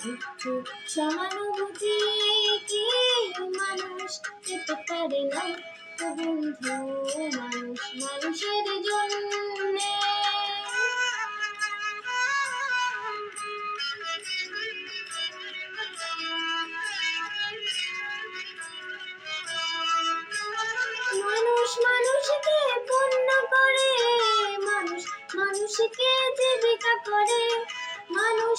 একটু সহানুভূতি কি মানুষ পেতে পারে না। বন্ধু, মানুষ মানুষের জন্য। মানুষ মানুষকে পূর্ণ করে, মানুষ মানুষকে জীবিকা করে। মানুষ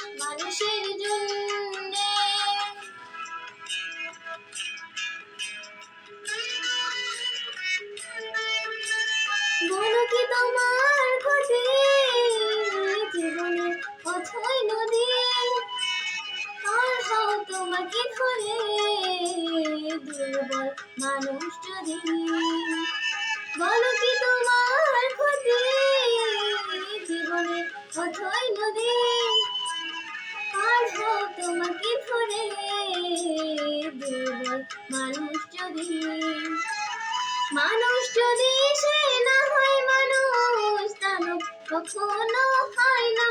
তোমাকে ধরে দুর্বল মানুষ যদি বলো কি তোমার ক্ষতি? জীবনের অথই নদী। আর তোমাকে ধরে দুর্বল মানুষ যদি মানুষ যদি সে না হয় মানুষ দানব কখনো হয় না।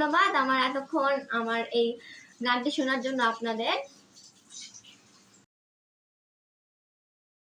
ধন্যবাদ আমার এতক্ষণ আমার এই গানটি শোনার জন্য আপনাদের।